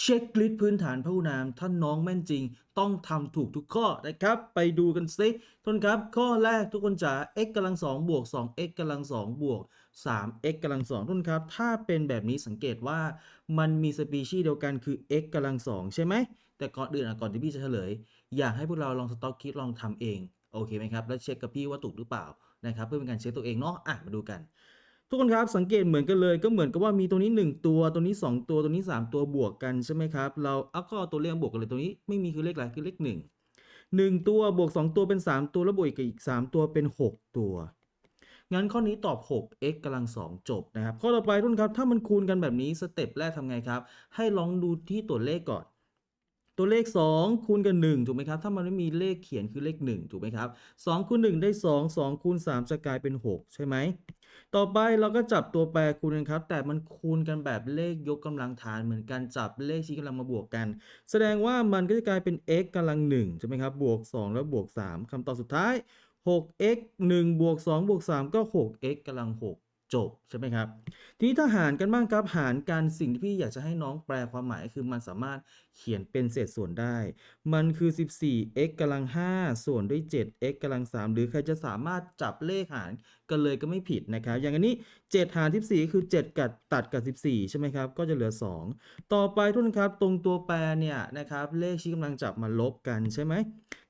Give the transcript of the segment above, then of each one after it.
เช็คลิสต์พื้นฐานพหุนาม ถ้าน้องแม่นจริง ต้องทำถูกทุกข้อนะครับ ไปดูกันซิทุกคนครับ ข้อแรกทุกคนจ๋า x กำลัง2บวก 2x กำลัง2บวก 3x กำลัง2ทุกคนครับ ถ้าเป็นแบบนี้สังเกตว่ามันมีสปีชีส์เดียวกันคือ x กำลัง2ใช่ไหม แต่ก่อนอื่นอะก่อนที่พี่จะเฉลย อยากให้พวกเราลองสต็อกคิดลองทำเอง โอเคไหมครับ แล้วเช็คกับพี่ว่าถูกหรือเปล่านะครับ เพื่อเป็นการเช็คตัวเองเนาะ อะ มาดูกัน ทุกคนครับสังเกตเหมือนกันเลยก็เหมือนกับว่ามีตัวนี้ 1 ตัวตัวนี้ 2 ตัวตัวนี้ 3 ตัวบวกกันใช่ไหมครับเราเอาก็เอตัวเลขบวกกันเลยตัวนี้ไม่มีคือเลขอะไรคือเลข 1 1 ตัวบวก 2 ตัวเป็น 3 ตัวแล้วบวกอีก 3 ตัวเป็น 6 ตัว งั้นข้อนี้ตอบ 6x กำลัง 2 จบนะครับข้อต่อไปทุกคนครับถ้ามันคูณกันแบบนี้สเต็ปแรกทำไงครับ ให้ลองดูที่ตัวเลขก่อน ตัวเลข 2 คูณกัน1ถูกไหมครับ ถ้ามันไม่มีเลขเขียนคือเลข 1 ถูกไหมครับ2คูณ1ได้ 2 2คูณ3จะกลายเป็น 6 ใช่ไหม ต่อไปเราก็จับตัวแปรคูณกันครับ แต่มันคูณกันแบบเลขยกกำลังฐานเหมือนกันจับเลขชี้กำลังมาบวกกัน แสดงว่ามันก็จะกลายเป็น x กำลัง1ใช่ไหมครับบวก 2 แล้วบวก 3คำตอบสุดท้าย 6x 1บวก2บวก3ก็ 6x กำลัง6 จบใช่ไหมครับทีนี้ถ้าหารกันบ้างครับหารกันสิ่งที่พี่อยากจะให้น้องแปลความหมายคือมันสามารถเขียนเป็นเศษส่วนได้ มันคือ 14x กำลัง 5 ส่วนด้วย 7x กำลัง 3 หรือใครจะสามารถจับเลขหารกันเลยก็ไม่ผิดนะครับ อย่างอันนี้ 7 หาร 14 คือ 7 กัดตัดกับ 14 ใช่ไหมครับ ก็จะเหลือ 2 ต่อไปทุกท่านครับ ตรงตัวแปรเนี่ยนะครับเลขชี้กำลังจับมาลบกันใช่ไหม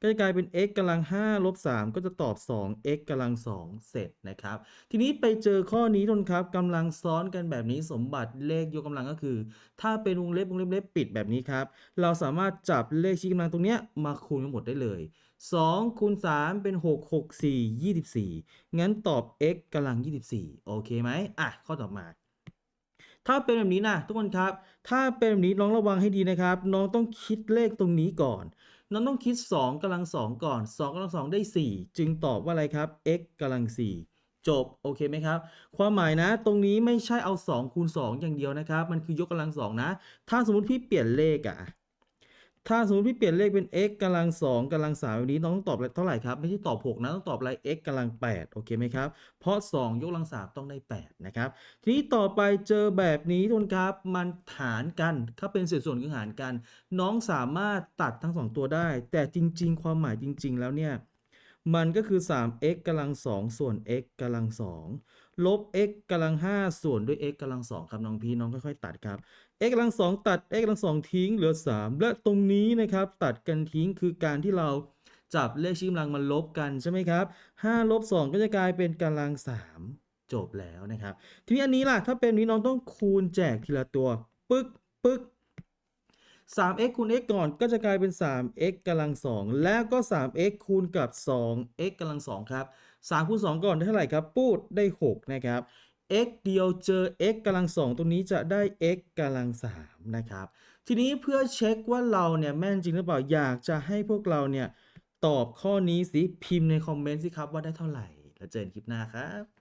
ก็จะกลายเป็น x กำลัง5ลบ3ก็จะตอบ 2x กำลัง 2 เสร็จนะครับ ทีนี้ไปเจอข้อนี้ทนครับกำลังซ้อนกันแบบนี้สมบัติเลขยกกำลังก็คือ ถ้าเป็นวงเล็บวงเล็บเล็บปิดแบบนี้ครับ เราสามารถจับเลขชี้กำลังตรงเนี้ยมาคูณกันหมดได้เลย2คูณ3เป็น 6 6 4 24 งั้นตอบ x กำลัง 24 โอเคไหมอะ ข้อต่อมา ถ้าเป็นแบบนี้นะทุกคนครับ ถ้าเป็นแบบนี้น้องระวังให้ดีนะครับ น้องต้องคิดเลขตรงนี้ก่อน น้องต้องคิด 2กำลัง 2 ก่อน 2กำลัง 2 ได้ 4 จึงตอบว่าอะไรครับ x กำลัง 4 จบโอเคไหมครับความหมายนะ ตรงนี้ไม่ใช่เอา2คูณ2อย่างเดียวนะครับ มันคือยกกำลัง2นะ ถ้าสมมติพี่เปลี่ยนเลขอะถ้าสมมติพี่เปลี่ยนเลขเป็น x กำลัง2กำลัง3แบบนี้น้องต้องตอบเท่าไหร่ครับไม่ใช่ตอบ6นะต้องตอบอะไร x กำลัง8โอเคไหมครับเพราะ 2 ยกกำลัง3ต้องได้8นะครับทีนี้ต่อไปเจอแบบนี้ทุกคนครับมันหารกันถ้าเป็นเศษส่วนคือหารกัน น้องสามารถตัดทั้ง 2 ตัวได้ แต่จริง ๆ ความหมายจริง ๆ แล้วเนี่ย มันก็คือ 3x กำลัง 2 ส่วน x กำลัง 2 ลบ x กำลัง 5 ส่วนด้วย x กำลัง 2 ครับน้องพี่น้องค่อยๆ ตัดครับ x กำลัง 2 ตัด x กำลัง 2 ทิ้งเหลือ 3 และตรงนี้นะครับ ตัดกันทิ้งคือการที่เราจับเลขชี้กำลังมาลบกันใช่ไหมครับ5ลบ2 ก็จะกลายเป็นกำลัง 3 จบแล้วนะครับ ทีนี้อันนี้ล่ะถ้าเป็นนี้น้องต้องคูณแจกทีละตัว ปึ๊กปึ๊ก 3x คูณ x ก่อนก็จะกลายเป็น 3x กำลัง 2 แล้วก็ 3x คูณกับ 2x กำลัง 2 ครับ 3คูณ 2 ก่อนได้เท่าไหร่ครับ ปูดได้ 6 นะครับ x เดียวเจอ x กำลัง 2ตรงนี้จะได้ x กำลัง 3 นะครับ ทีนี้เพื่อเช็คว่าเราเนี่ยแม่นจริงหรือเปล่า อยากจะให้พวกเราเนี่ยตอบข้อนี้สิ พิมพ์ในคอมเมนต์สิครับว่าได้เท่าไหร่ แล้วเจอกันคลิปหน้าครับ